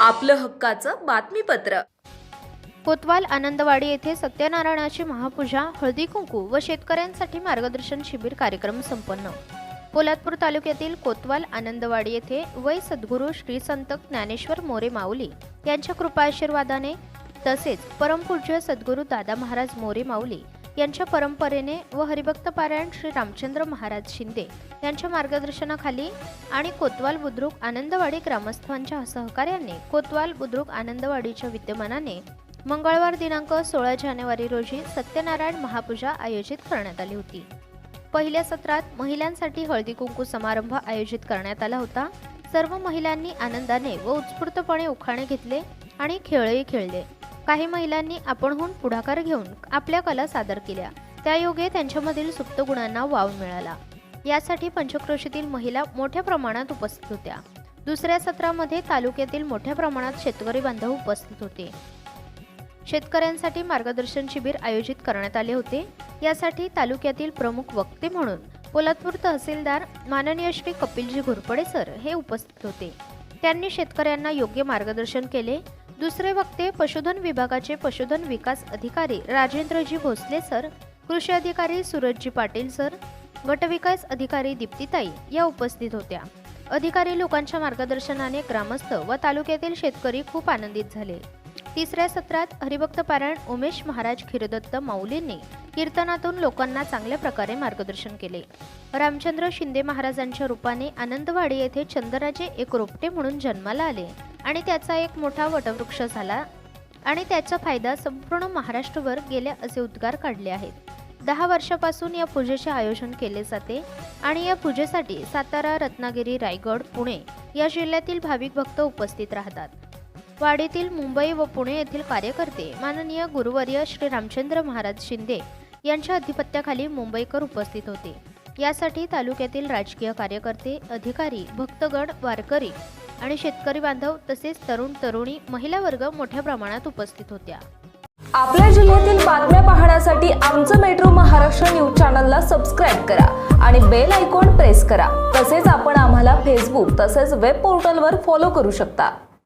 आपलं हक्काचं बातमीपत्र. कोतवाल आनंदवाडी येथे सत्यनारायणाची महापूजा हळदी कुंकू व शेतकऱ्यांसाठी मार्गदर्शन शिबिर कार्यक्रम संपन्न. पोलादपूर तालुक्यातील कोतवाल आनंदवाडी येथे वय सद्गुरू श्री संत ज्ञानेश्वर मोरे माऊली यांच्या कृपा आशीर्वादाने तसेच परमपूज्य सद्गुरू दादा महाराज मोरे माऊली यांच्या परंपरेने व हरिभक्तपारायण श्री रामचंद्र महाराज शिंदे यांच्या मार्गदर्शनाखाली आणि कोतवाल बुद्रुक आनंदवाडी ग्रामस्थांच्या सहकार्याने कोतवाल बुद्रुक आनंदवाडीच्या विद्यमानाने मंगळवार दिनांक सोळा जानेवारी रोजी सत्यनारायण महापूजा आयोजित करण्यात आली होती. पहिल्या सत्रात महिलांसाठी हळदी कुंकू समारंभ आयोजित करण्यात आला होता. सर्व महिलांनी आनंदाने व उत्स्फूर्तपणे उखाणे घेतले आणि खेळही खेळले. काही महिलांनी आपणहून पुढाकार घेऊन आपल्या कला सादर केल्या. त्यायोगे त्यांच्यामधील सुप्त गुणांना वाव मिळाला. यासाठी पंचक्रोशीतील महिला मोठ्या प्रमाणात उपस्थित होत्या. दुसऱ्या सत्रामध्ये तालुक्यातील मोठ्या प्रमाणात शेतकरी बांधव उपस्थित होते. शेतकऱ्यांसाठी मार्गदर्शन शिबिर आयोजित करण्यात आले होते. यासाठी तालुक्यातील प्रमुख वक्ते म्हणून पोलादपूर तहसीलदार माननीय श्री कपिलजी घोरपडे सर हे उपस्थित होते. त्यांनी शेतकऱ्यांना योग्य मार्गदर्शन केले. दुसरे वक्ते पशुधन विभागाचे पशुधन विकास अधिकारी राजेंद्रजी भोसले सर कृषी अधिकारी सूरजजी पाटील सर गटविकास अधिकारी दीप्तीताई या उपस्थित होत्या. अधिकारी लोकांच्या मार्गदर्शनाने ग्रामस्थ व तालुक्यातील शेतकरी खूप आनंदित झाले. तिसऱ्या सत्रात हरिभक्त पारायण उमेश महाराज खिरदत्त माऊलींनी कीर्तनातून लोकांना चांगल्या प्रकारे मार्गदर्शन केले. रामचंद्र शिंदे महाराजांच्या रूपाने आनंदवाडी येथे चंद्राचे एक रोपटे म्हणून जन्माला आले. आणि त्याचा एक मोठा वटवृक्ष झाला. आणि त्याचा फायदा संपूर्ण महाराष्ट्रभर गेल्या असे उद्गार काढले आहेत. दहा वर्षापासून या पूजेचे आयोजन केले जाते आणि या पूजेसाठी सातारा रत्नागिरी रायगड पुणे या जिल्ह्यातील भाविक भक्त उपस्थित राहतात. वाडीतील मुंबई व पुणे येथील कार्यकर्ते माननीय गुरुवर्य श्री रामचंद्र महाराज शिंदे यांच्या अधिपत्याखाली मुंबईकर उपस्थित होते. यासाठी तालुक्यातील राजकीय कार्यकर्ते अधिकारी भक्तगण वारकरी आणि शेतकरी बांधव तसेच तरुण तरुणी महिला वर्ग मोठ्या प्रमाणात उपस्थित होत्या. आपल्या जिल्ह्यातील बातम्या पाहण्यासाठी आमचं मेट्रो महाराष्ट्र न्यूज चॅनलला सबस्क्राईब करा आणि बेल आयकॉन प्रेस करा. तसेच आपण आम्हाला फेसबुक तसेच वेब पोर्टलवर फॉलो करू शकता.